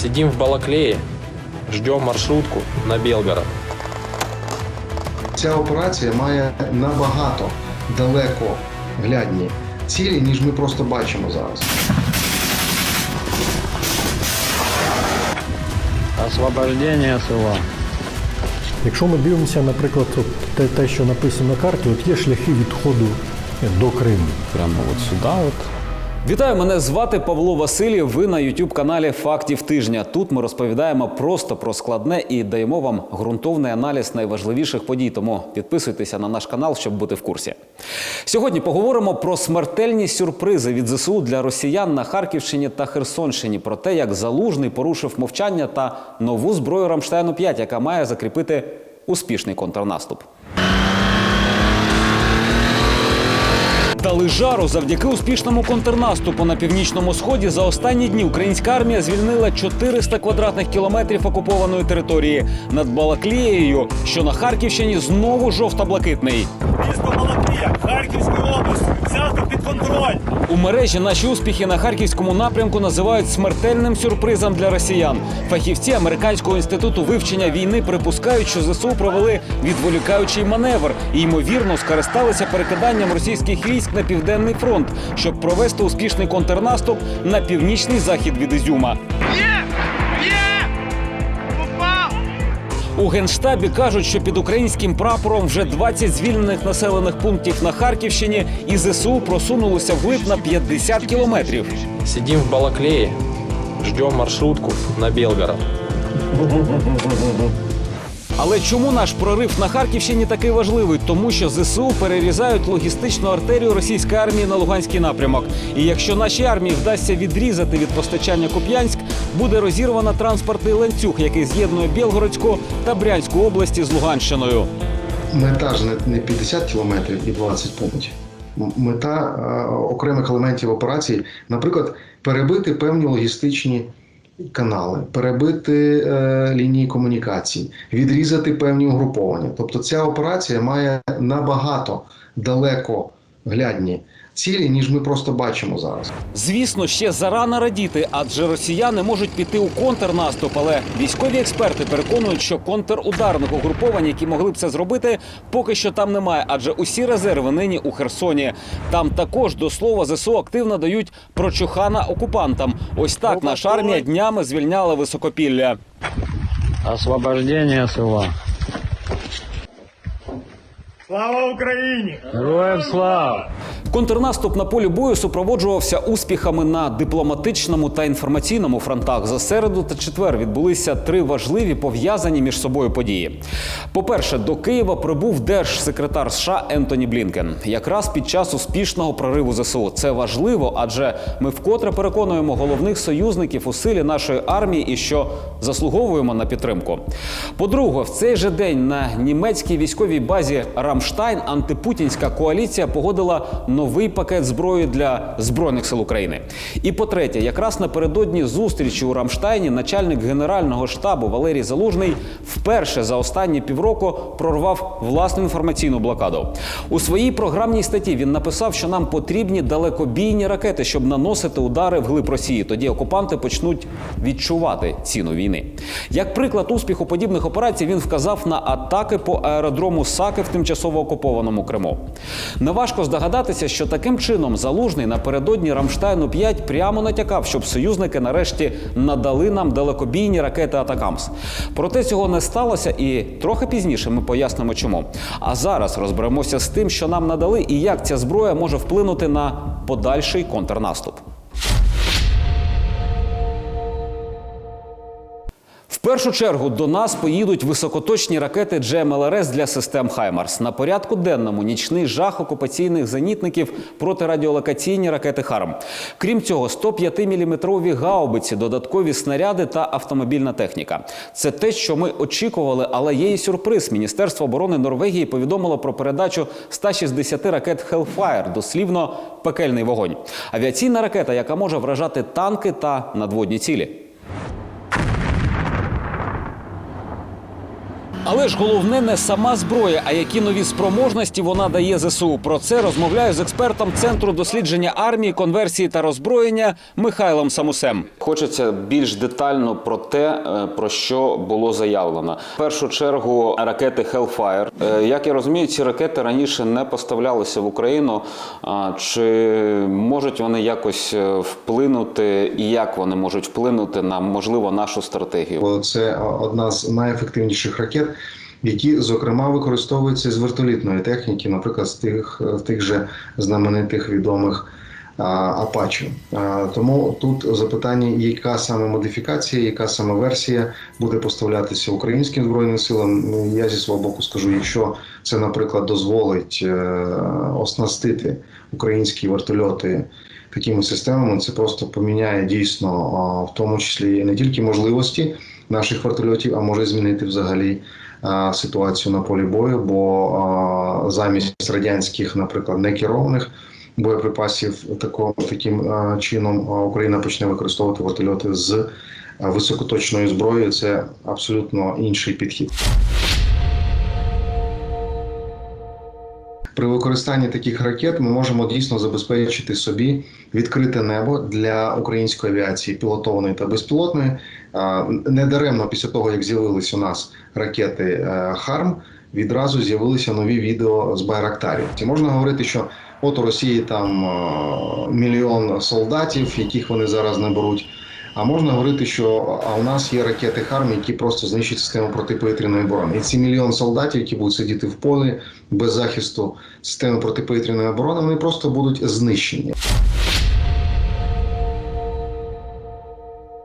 Сидим в Балаклее, ждем маршрутку на Белгород. Ця операція має набагато далеко глядні цілі, ніж ми просто бачимо зараз. Освобождение села. Якщо ми дивимося, наприклад, от те, те, що написано на карті, от є шляхи відходу до Криму. Прямо от сюди. От. Вітаю, мене звати Павло Васильєв. Ви на youtube каналі Фактів тижня. Тут ми розповідаємо просто про складне і даємо вам ґрунтовний аналіз найважливіших подій. Тому підписуйтеся на наш канал, щоб бути в курсі. Сьогодні поговоримо про смертельні сюрпризи від ЗСУ для росіян на Харківщині та Херсонщині. Про те, як залужний порушив мовчання та нову зброю Рамштайну 5 яка має закріпити успішний контрнаступ. Дали жару завдяки успішному контрнаступу на північному сході. За останні дні українська армія звільнила 400 квадратних кілометрів окупованої території над Балаклією, що на Харківщині знову жовто-блакитний. Місто Балаклія, Харківської області, взято під контроль. У мережі наші успіхи на харківському напрямку називають смертельним сюрпризом для росіян. Фахівці американського інституту вивчення війни припускають, що ЗСУ провели відволікаючий маневр і ймовірно скористалися перекиданням російських військ на південний фронт, щоб провести успішний контрнаступ на північний захід від Ізюма. У генштабі кажуть, що під українським прапором вже 20 звільнених населених пунктів на Харківщині, і ЗСУ просунулося вглиб на 50 кілометрів. Сидим в Балаклее, ждем маршрутку на Белгород. Але чому наш прорив на Харківщині такий важливий? Тому що ЗСУ перерізають логістичну артерію російської армії на Луганський напрямок. І якщо нашій армії вдасться відрізати від постачання Куп'янськ, буде розірвано транспортний ланцюг, який з'єднує Білгородську та Брянську області з Луганщиною. Мета ж не- не 50 кілометрів і 20 пунктів. Мета е, окремих елементів операції, наприклад, перебити певні логістичні канали, перебити е, лінії комунікацій, відрізати певні угруповання. Тобто ця операція має набагато далеко глядні цілі, ніж ми просто бачимо зараз. Звісно, ще зарано радіти, адже росіяни можуть піти у контрнаступ. Але військові експерти переконують, що контрударних угруповань, які могли б це зробити, поки що там немає. Адже усі резерви нині у Херсоні. Там також до слова ЗСУ активно дають прочухана окупантам. Ось так наша армія днями звільняла високопілля. Освобождение села. Слава Україні! Героям слава! Контрнаступ на полі бою супроводжувався успіхами на дипломатичному та інформаційному фронтах. За середу та четвер відбулися три важливі пов'язані між собою події. По-перше, до Києва прибув держсекретар США Ентоні Блінкен, якраз під час успішного прориву ЗСУ. Це важливо, адже ми вкотре переконуємо головних союзників у силі нашої армії і що заслуговуємо на підтримку. По-друге, в цей же день на німецькій військовій базі Рамштайн антипутінська коаліція погодила новий пакет зброї для збройних сил України. І по-третє, якраз напередодні зустрічі у Рамштайні начальник генерального штабу Валерій Залужний вперше за останні півроку прорвав власну інформаційну блокаду. У своїй програмній статті він написав, що нам потрібні далекобійні ракети, щоб наносити удари вглиб Росії. Тоді окупанти почнуть відчувати ціну війни. Як приклад успіху подібних операцій, він вказав на атаки по аеродрому Саки в тимчасово окупованому Криму. Неважко здогадатися, що таким чином залужний напередодні Рамштайну 5 прямо натякав, щоб союзники нарешті надали нам далекобійні ракети Атакамс. Проте цього не сталося, і трохи пізніше ми пояснимо, чому. А зараз розберемося з тим, що нам надали, і як ця зброя може вплинути на подальший контрнаступ. Першу чергу до нас поїдуть високоточні ракети GMLRS для систем Хаймарс. На порядку денному нічний жах окупаційних зенітників протирадіолокаційні ракети Харм. Крім цього, 105-мм гаубиці, додаткові снаряди та автомобільна техніка. Це те, що ми очікували, але є і сюрприз. Міністерство оборони Норвегії повідомило про передачу 160 ракет Hellfire, дослівно пекельний вогонь. Авіаційна ракета, яка може вражати танки та надводні цілі. Але ж головне не сама зброя, а які нові спроможності вона дає ЗСУ. Про це розмовляю з експертом центру дослідження армії, конверсії та роззброєння Михайлом Самусем. Хочеться більш детально про те, е, про що було заявлено. В першу чергу ракети Hellfire. Е, Як я розумію, ці ракети раніше не поставлялися в Україну. А Чи можуть вони якось е, вплинути, і як вони можуть вплинути на можливо нашу стратегію? Це одна з найефективніших ракет, які зокрема використовуються з вертолітної техніки, наприклад, з тих, тих же знаменитих відомих Апачі. Тому тут запитання, яка саме модифікація, яка саме версія буде поставлятися українським збройним силам. Ну, Я зі свого боку скажу, якщо це, наприклад, дозволить е, оснастити українські вертольоти такими системами, це просто поміняє дійсно, в тому числі не тільки можливості наших вертольотів, а може змінити взагалі ситуацію на полі бою, бо замість радянських, наприклад, некерованих боєприпасів такого таким чином Україна почне використовувати вертольоти з високоточною зброєю. Це абсолютно інший підхід. При використанні таких ракет ми можемо дійсно забезпечити собі відкрите небо для української авіації, пілотованої та безпілотної. Недаремно після того, як з'явились у нас ракети е, Харм, відразу з'явилися нові відео з Байрактарів. Чи можна говорити, що от у Росії там е, мільйон солдатів, яких вони зараз не беруть. А можна говорити, що а у нас є ракети Харм, які просто знищують систему протиповітряної оборони. І ці мільйон солдатів, які будуть сидіти в полі без захисту системи протиповітряної оборони, вони просто будуть знищені.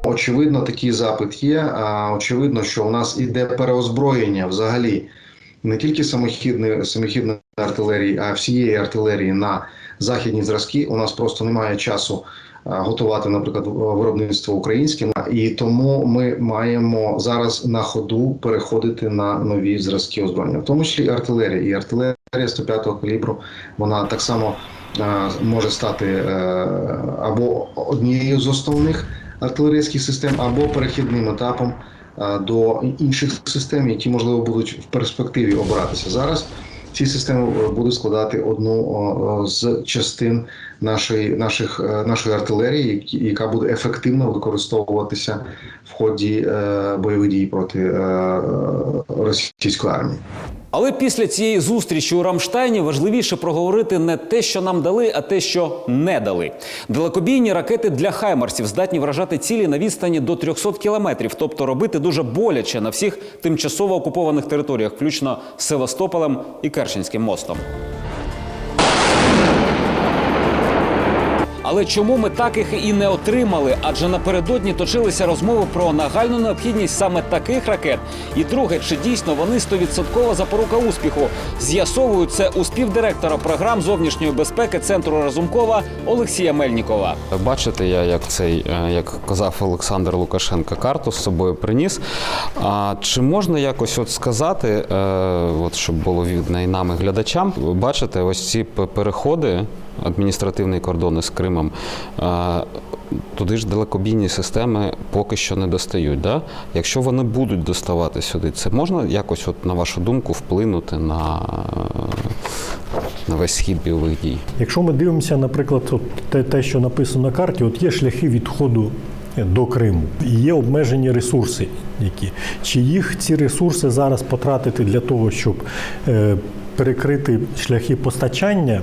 Очевидно, такий запит є. А очевидно, що у нас іде переозброєння взагалі не тільки самохідної самохідної артилерії, а всієї артилерії на західні зразки. У нас просто немає часу готувати, наприклад, виробництво українське, і тому ми маємо зараз на ходу переходити на нові зразки озброєння, в тому числі артилерія. І артилерія 105-го калібру вона так само може стати е, або однією з основних артилерійських систем, або перехідним етапом до інших систем, які можливо будуть в перспективі обиратися зараз. Ці системи е, будуть складати одну з частин нашої, наших, е, нашої артилерії, яка буде ефективно використовуватися в ході е, бойових дій проти е, російської армії. Але після цієї зустрічі у Рамштайні важливіше проговорити не те, що нам дали, а те, що не дали. Далекобійні ракети для хаймарсів здатні вражати цілі на відстані до 300 кілометрів, тобто робити дуже боляче на всіх тимчасово окупованих територіях, включно з Севастополем і Керченським мостом. Але чому ми так їх і не отримали? Адже напередодні точилися розмови про нагальну необхідність саме таких ракет. І друге, чи дійсно вони стовідсоткова запорука успіху? З'ясовують це у співдиректора програм зовнішньої безпеки центру Разумкова Олексія Мельнікова. Бачите, я як цей е, як казав Олександр Лукашенко, карту з собою приніс. А чи можна якось от сказати, е, от щоб було видно і нам, глядачам, бачите, ось ці переходи адміністративний кордон із Кримом. е, Туди ж далекобійні системи поки що не достають. Да? Якщо вони будуть доставати сюди, це можна якось, от, на вашу думку, вплинути на, на весь схід бойових дій? Якщо ми дивимося, наприклад, от те, те, що написано на карті, от є шляхи відходу до Криму є обмежені ресурси, які чи їх ці ресурси зараз потратити для того, щоб е, перекрити шляхи постачання.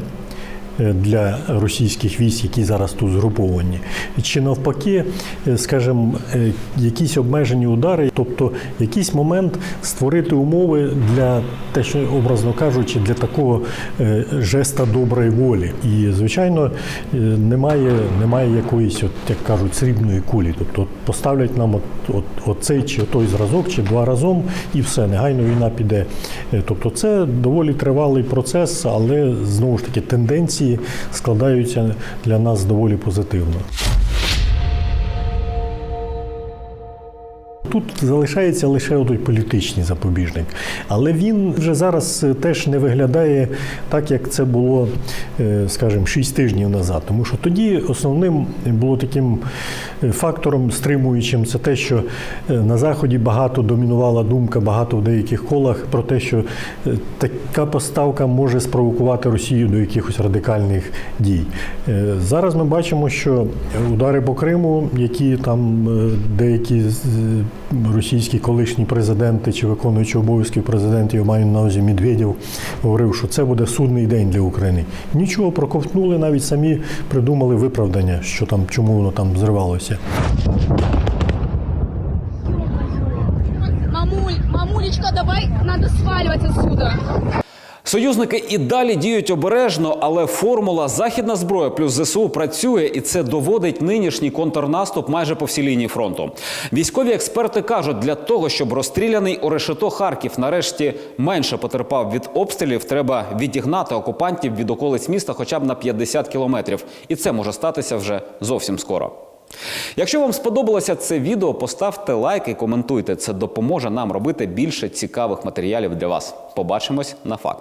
Е, Для російських військ, які зараз тут згруповані, чи навпаки, е, скажімо, е, якісь обмежені удари, тобто якийсь момент створити умови для те, що образно кажучи, для такого жеста доброї волі. І звичайно, немає, немає якоїсь, от як кажуть, срібної кулі. Тобто поставлять нам от, от, оцей чи той зразок, чи два разом, і все, негайно війна піде. Тобто, це доволі тривалий процес, але знову ж таки тенденції складаються для нас доволі позитивно. Тут залишається лише той політичний запобіжник. Але він вже зараз е, теж не виглядає так, як це було, е, скажімо, 6 тижнів назад. Тому що тоді основним було таким е, фактором стримуючим це те, що на Заході багато домінувала думка, багато в деяких колах про те, що така поставка може спровокувати Росію до якихось радикальних дій. Зараз ми бачимо, що удари по Криму, які там деякі російські колишні президенти чи виконуючі обов'язків президентів, я маю на увазі Медведєв, говорив, що це буде судний день для України. Нічого проковтнули, навіть самі придумали виправдання, що там чому воно там зривалося. Мамуль, мамулечка, давай, надо сваливать отсюда. Союзники і далі діють обережно, але формула західна зброя плюс ЗСУ працює, і це доводить нинішній контрнаступ майже по всій лінії фронту. Військові експерти кажуть, для того, щоб розстріляний у решето Харків нарешті менше потерпав від обстрілів, треба відігнати окупантів від околиць міста хоча б на 50 кілометрів, і це може статися вже зовсім скоро. Якщо вам сподобалося це відео, поставте лайк і коментуйте. Це допоможе нам робити більше цікавих матеріалів для вас. Побачимось на фактах.